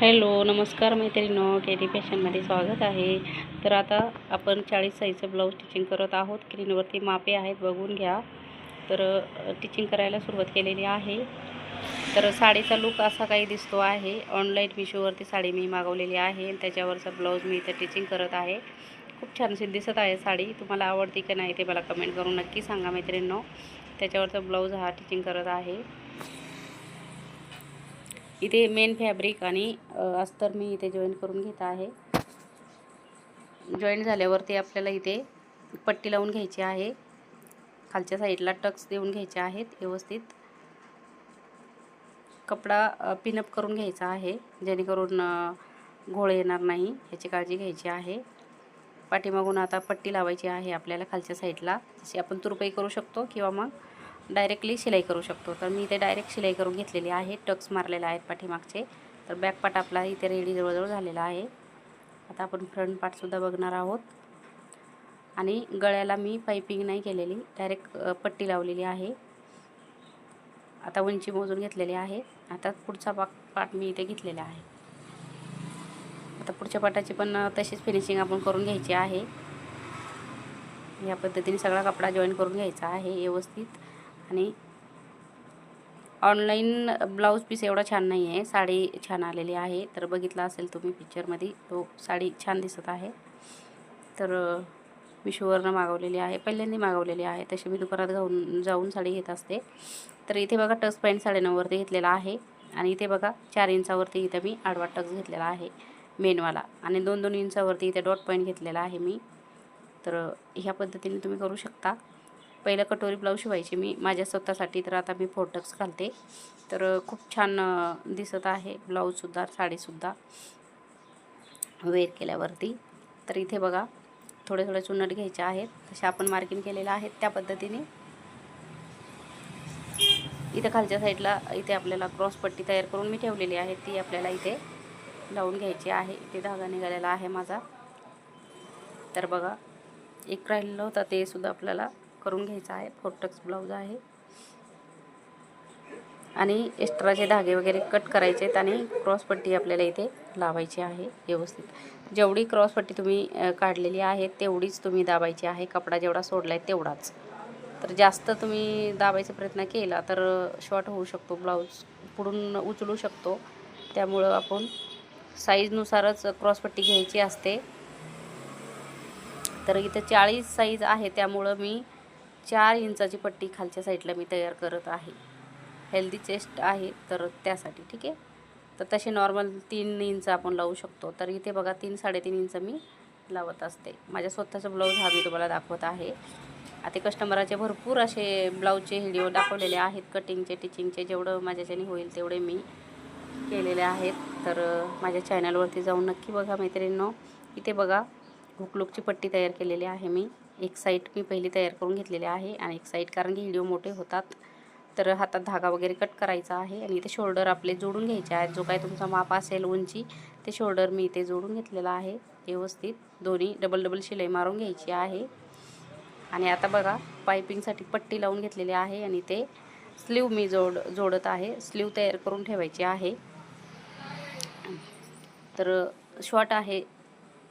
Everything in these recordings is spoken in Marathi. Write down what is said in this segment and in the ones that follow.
हॅलो नमस्कार मैत्रिणीनो के डी फॅशनमध्ये स्वागत आहे. तर आता आपण चाळीस साईजचं ब्लाऊज स्टिचिंग करत आहोत. क्रीनवरती मापे आहेत बघून घ्या. तर टिचिंग करायला सुरुवात केलेली आहे. तर साडीचा लुक असा काही दिसतो आहे. ऑनलाईन मिशोवरती साडी मी मागवलेली आहे आणि त्याच्यावरचा ब्लाऊज मी इथं टिचिंग करत आहे. खूप छानशी दिसत आहे साडी. तुम्हाला आवडती का नाही ते मला कमेंट करून नक्की सांगा मैत्रिणीनो त्याच्यावरचा ब्लाऊज हा टिचिंग करत आहे. इथे मेन फॅब्रिक आणि अस्तर मी इथे जॉईन करून घेत आहे. जॉईन झाल्यावरती आपल्याला इथे पट्टी लावून घ्यायची आहे. खालच्या साईडला टक्स देऊन घ्यायचे आहेत व्यवस्थित. कपडा पिनअप करून घ्यायचा आहे जेणेकरून घोळ येणार नाही याची काळजी घ्यायची आहे. पाठीमागून आता पट्टी लावायची आहे आपल्याला खालच्या साईडला जशी आपण तुरपाई करू शकतो किंवा मग डायरेक्टली शिलाई करू शकतो. तर मी इथे डायरेक्ट शिलाई करून घेतलेली आहे. टक्स मारलेले आहेत पाठीमागचे. तर बॅक पार्ट आपला इथे रेडी जवळजवळ झालेला आहे. आता आपण फ्रंट पार्टसुद्धा बघणार आहोत. आणि गळ्याला मी पायपिंग नाही केलेली. डायरेक्ट पट्टी लावलेली आहे. आता उंची मोजून घेतलेली आहे. आता पुढचा पाक पार्ट मी इथे घेतलेला आहे. आता पुढच्या पाटाची पण तशीच फिनिशिंग आपण करून घ्यायची आहे. या पद्धतीने सगळा कपडा जॉईन करून घ्यायचा आहे. व्यवस्थित. आणि ऑनलाईन ब्लाऊज पीस एवढा छान नाही आहे. साडी छान आलेली आहे. तर बघितला असेल तुम्ही पिक्चरमध्ये तो साडी छान दिसत आहे. तर मिशोवरनं मागवलेली आहे. पहिल्यांदा मागवलेली आहे. तशी मी दुकानात घाऊन जाऊन साडी घेत असते. तर इथे बघा टक्स पॅन्ट साडेनऊवरती घेतलेला आहे. आणि इथे बघा चार इंचावरती इथं मी आडवा टक्स घेतलेला आहे मेनवाला आणि दोन दोन इंचावरती इथे डॉट पॉईंट घेतलेला आहे मी. तर ह्या पद्धतीने तुम्ही करू शकता. पहिलं कटोरी ब्लाऊज शिवायची मी. माझ्या स्वतःसाठी तर आता मी फोटक्स घालते. तर खूप छान दिसत आहे ब्लाऊजसुद्धा साडीसुद्धा वेअर केल्यावरती. तर इथे बघा थोडे थोडे चुनट घ्यायचे आहेत. तसे आपण मार्किंग केलेलं आहेत त्या पद्धतीने. इथे खालच्या साईडला इथे आपल्याला क्रॉस पट्टी तयार करून मी ठेवलेली आहे. ती आपल्याला इथे लावून घ्यायची आहे. इथे धागा निघालेला आहे माझा. तर बघा एक राहिलेलं होतं ते सुद्धा आपल्याला करून घ्यायचं आहे. फोर्टक्स ब्लाऊज आहे. आणि एक्स्ट्राचे धागे वगैरे कट करायचे आहेत आणि क्रॉसपट्टी आपल्याला इथे लावायची आहे व्यवस्थित. जेवढी क्रॉसपट्टी तुम्ही काढलेली आहे तेवढीच तुम्ही दाबायची आहे. कपडा जेवढा सोडला आहे तेवढाच. तर जास्त तुम्ही दाबायचा प्रयत्न केला तर शॉर्ट होऊ शकतो ब्लाऊज पुढून उचलू शकतो. त्यामुळं आपण साईजनुसारच क्रॉसपट्टी घ्यायची असते. तर इथं चाळीस साईज आहे. त्यामुळं मी चार इंचाची पट्टी खालच्या साईडला मी तयार करत आहे. हेल्दी चेस्ट आहे तर त्यासाठी ठीक आहे? तर तसे नॉर्मल तीन इंच आपण लावू शकतो. तर इथे बघा तीन साडेतीन इंच मी लावत असते. माझ्या स्वतःचा ब्लाऊज हा मी तुम्हाला दाखवत आहे. आता कस्टमराचे भरपूर असे ब्लाऊजचे व्हिडिओ दाखवलेले आहेत. कटिंगचे टिचिंगचे जेवढं माझ्याच्याने होईल तेवढे मी केलेले आहेत. तर माझ्या चॅनलवरती जाऊन नक्की बघा मैत्रिणींनो. इथे बघा हुकलुकची पट्टी तयार केलेली आहे मी. एक साईड मी पहिली तयार करून घेतलेली आहे आणि एक साईड कारण की व्हिडिओ मोठे होतात तर हातात धागा वगैरे कट करायचा आहे आणि इथे शोल्डर आपले जोडून घ्यायचे आहेत. जो काय तुमचा माप असेल उंची ते शोल्डर मी इथे जोडून घेतलेला आहे व्यवस्थित. दोन्ही डबल डबल शिलाई मारून घ्यायची आहे. आणि आता बघा पायपिंगसाठी पट्टी लावून घेतलेली आहे आणि ते स्लीव मी जोड जोडत आहे. स्लीव तयार करून ठेवायची आहे. तर शॉर्ट आहे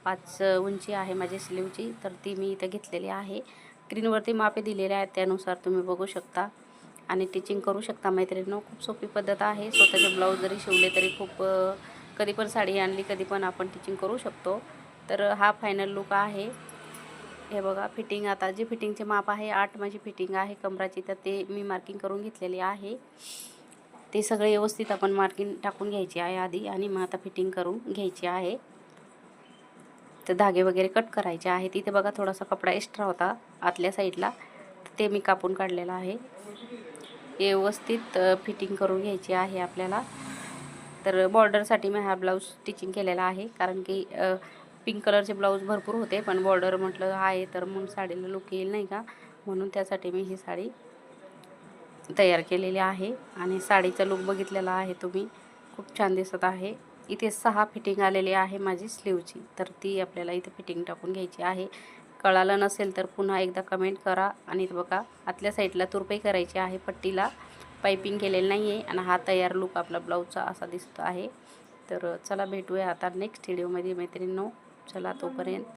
पाच उंची आहे माझी स्लीवची तर ती मी इथं घेतलेली आहे. स्क्रीनवरती मापे दिलेले आहेत त्यानुसार तुम्ही बघू शकता. आणि टिचिंग करू शकता मैत्रिणींनो. खूप सोपी पद्धत आहे. स्वतःचे ब्लाऊज जरी शिवले तरी खूप कधी पण साडी आणली कधी पण आपण टिचिंग करू शकतो. तर हा फायनल लुक आहे. हे बघा फिटिंग आता जे फिटिंगचे माप आहे आठ माझी फिटिंग आहे कमराची तर ते मी मार्किंग करून घेतलेली आहे. ते सगळे व्यवस्थित आपण मार्किंग टाकून घ्यायची आहे आधी आणि मग आता फिटिंग करून घ्यायची आहे. तर धागे वगैरे कट करायचे आहेत इथे बघा थोडासा कपडा एक्स्ट्रा होता आतल्या साईडला तर ते मी कापून काढलेलं आहे. व्यवस्थित फिटिंग करून घ्यायची आहे आपल्याला. तर बॉर्डरसाठी मी हा ब्लाऊज स्टिचिंग केलेला आहे. कारण की पिंक कलरचे ब्लाऊज भरपूर होते. पण बॉर्डर म्हटलं आहे तर मग साडीला लुक येईल नाही का? म्हणून त्यासाठी मी ही साडी तयार केलेली आहे. आणि साडीचा लुक बघितलेला आहे तुम्ही. खूप छान दिसत आहे. इथे सहा फिटिंग आलेली आहे माझी स्लीवची. तर ती आपल्याला इथे फिटिंग टाकून घ्यायची आहे. कळालं नसेल तर पुन्हा एकदा कमेंट करा. आणि बघा आतल्या साईडला तुरपई करायची आहे. पट्टीला पायपिंग केलेलं नाही आहे आणि हा तयार लुक आपला ब्लाऊजचा असा दिसतो आहे. तर चला भेटूया आता नेक्स्ट व्हिडिओमध्ये मैत्रिणींनो. चला तोपर्यंत.